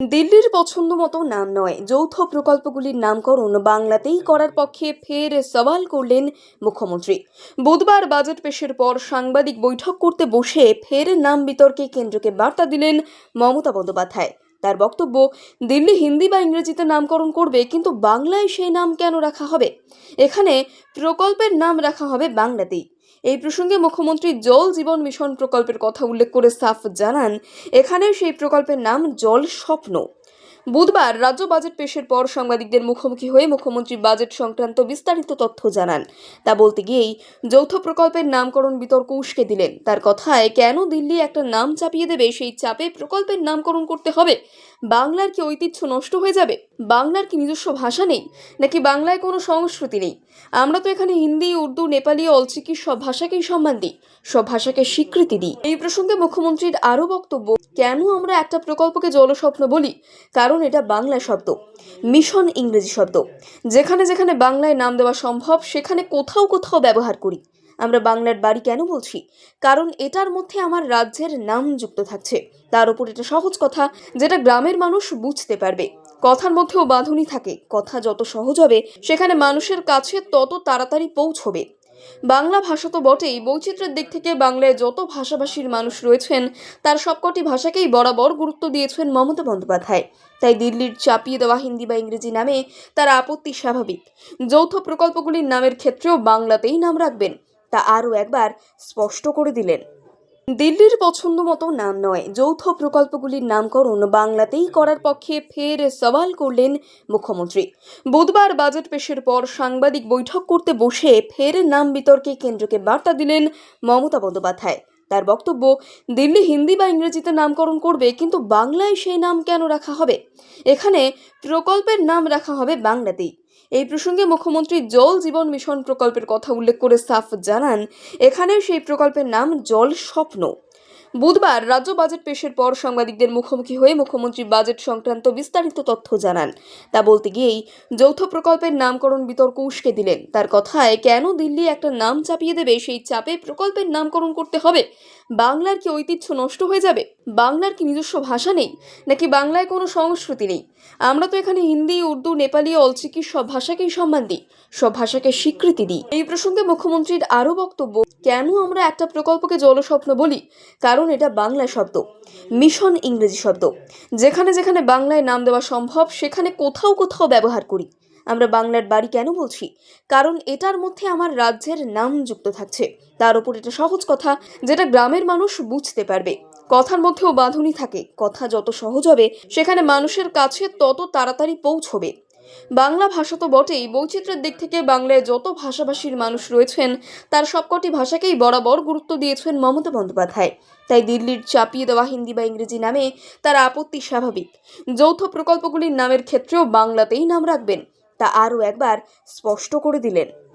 দিল্লির পছন্দ মতো নাম নয়। যৌথ প্রকল্পগুলির নামকরণ বাংলাতেই করার পক্ষে ফের সওয়াল করলেন মুখ্যমন্ত্রী। বুধবার বাজেট পেশের পর সাংবাদিক বৈঠক করতে বসে ফের নাম বিতর্কে কেন্দ্রকে বার্তা দিলেন মমতা বন্দ্যোপাধ্যায়। তার বক্তব্য, দিল্লি হিন্দি বা ইংরেজিতে নামকরণ করবে, কিন্তু বাংলায় সেই নাম কেন রাখা হবে? এখানে প্রকল্পের নাম রাখা হবে বাংলাতেই। এই প্রসঙ্গে মুখ্যমন্ত্রী জল জীবন মিশন প্রকল্পের কথা উল্লেখ করে সাফ জানান, এখানে সেই প্রকল্পের নাম জল স্বপ্ন। বুধবার রাজ্য বাজেট পেশের পর সাংবাদিকদের মুখোমুখি হয়ে মুখ্যমন্ত্রী বাজেট সংক্রান্ত বিস্তারিত তথ্য জানান। তা বলতে গিয়েই যৌথ প্রকল্পের নামকরণ বিতর্ক উস্কে দিলেন। তার কথায়, কেন দিল্লি একটা নাম চাপিয়ে দেবে? সেই চাপে প্রকল্পের নামকরণ করতে হবে? বাংলার কি ঐতিহ্য নষ্ট হয়ে যাবে? বাংলার কি নিজস্ব ভাষা নেই? নাকি বাংলায় কোনো সংস্কৃতি নেই? আমরা তো এখানে হিন্দি, উর্দু, নেপালি, অলচিকি সব ভাষাকেই সম্মান দিই, সব ভাষাকে স্বীকৃতি দিই। এই প্রসঙ্গে মুখ্যমন্ত্রীর আরও বক্তব্য, কেন আমরা একটা প্রকল্পকে জলস্বপ্ন বলি? কারণ এটা বাংলা শব্দ। মিশন ইংরেজি শব্দ। যেখানে যেখানে বাংলায় নাম দেওয়া সম্ভব, সেখানে কোথাও কোথাও ব্যবহার করি। আমরা বাংলার বাড়ি কেন বলছি? কারণ এটার মধ্যে আমার রাজ্যের নাম যুক্ত থাকছে। তার উপর এটা সহজ কথা, যেটা গ্রামের মানুষ বুঝতে পারবে। কথার মধ্যেও বাঁধুনি থাকে। কথা যত সহজ হবে, সেখানে মানুষের কাছে তত তাড়াতাড়ি পৌঁছবে। বাংলা ভাষা তো বটেই। বৈচিত্র্যের দিক থেকে বাংলায় যত ভাষাভাষীর মানুষ রয়েছেন, তার সবকটি ভাষাকেই বরাবর গুরুত্ব দিয়েছেন মমতা বন্দ্যোপাধ্যায়। তাই দিল্লির চাপিয়ে দেওয়া হিন্দি বা ইংরেজি নামে তার আপত্তি স্বাভাবিক। যৌথ প্রকল্পগুলির নামের ক্ষেত্রেও বাংলাতেই নাম রাখবেন। তা আরও একবার স্পষ্ট করে দিলেন। দিল্লির পছন্দ মতো নাম নয়। যৌথ প্রকল্পগুলির নামকরণ বাংলাতেই করার পক্ষে ফের সওয়াল করলেন মুখ্যমন্ত্রী। বুধবার বাজেট পেশের পর সাংবাদিক বৈঠক করতে বসে ফের নাম বিতর্কে কেন্দ্রকে বার্তা দিলেন মমতা বন্দ্যোপাধ্যায়। তার বক্তব্য, দিল্লি হিন্দি বা ইংরেজিতে নামকরণ করবে, কিন্তু বাংলায় সেই নাম কেন রাখা হবে? এখানে প্রকল্পের নাম রাখা হবে বাংলাতেই। এই প্রসঙ্গে মুখ্যমন্ত্রী জল জীবন মিশন প্রকল্পের কথা উল্লেখ করে সাফ জানান, এখানে সেই প্রকল্পের নাম জল স্বপ্ন। বুধবার রাজ্য বাজেট পেশের পর সাংবাদিকদের মুখোমুখি হয়ে মুখ্যমন্ত্রী বাজেট সংক্রান্ত বিস্তারিত তথ্য জানান। তা বলতে গিয়েই যৌথ প্রকল্পের নামকরণ বিতর্ক উস্কে দিলেন। তার কথায়, কেন দিল্লি একটা নাম চাপিয়ে দেবে? সেই চাপে প্রকল্পের নামকরণ করতে হবে? বাংলার কি ঐতিহ্য নষ্ট হয়ে যাবে? বাংলার কি নিজস্ব ভাষা নেই? নাকি বাংলায় কোনো সংস্কৃতি নেই? আমরা তো এখানে হিন্দি, উর্দু, নেপালি, অলচিকি সব ভাষাকেই সম্মান দিই, সব ভাষাকে স্বীকৃতি দিই। এই প্রসঙ্গে মুখ্যমন্ত্রীর আরও বক্তব্য, কেন আমরা একটা প্রকল্পকে জলস্বপ্ন বলি? কারণ এটা বাংলা শব্দ, মিশন ইংরেজি শব্দ। যেখানে যেখানে বাংলায় নাম দেওয়া সম্ভব, সেখানে কোথাও কোথাও ব্যবহার করি। আমরা বাংলার বাড়ি কেন বলছি? কারণ এটার মধ্যে আমার রাজ্যের নাম যুক্ত থাকছে। তার উপর এটা সহজ কথা, যেটা গ্রামের মানুষ বুঝতে পারবে। কথার মধ্যেও বাঁধুনি থাকে, কথা যত সহজ হবে, সেখানে মানুষের কাছে তত তাড়াতাড়ি পৌঁছবে। বাংলা ভাষা তো বটেই, বৈচিত্র্যের দিক থেকে বাংলায় যত ভাষাভাষীর মানুষ রয়েছেন, তার সবকটি ভাষাকেই বরাবর গুরুত্ব দিয়েছেন মমতা বন্দ্যোপাধ্যায়। তাই দিল্লির চাপিয়ে দেওয়া হিন্দি বা ইংরেজি নামে তার আপত্তি স্বাভাবিক। যৌথ প্রকল্পগুলির নামের ক্ষেত্রেও বাংলাতেই নাম রাখবেন। তা আরও একবার স্পষ্ট করে দিলেন।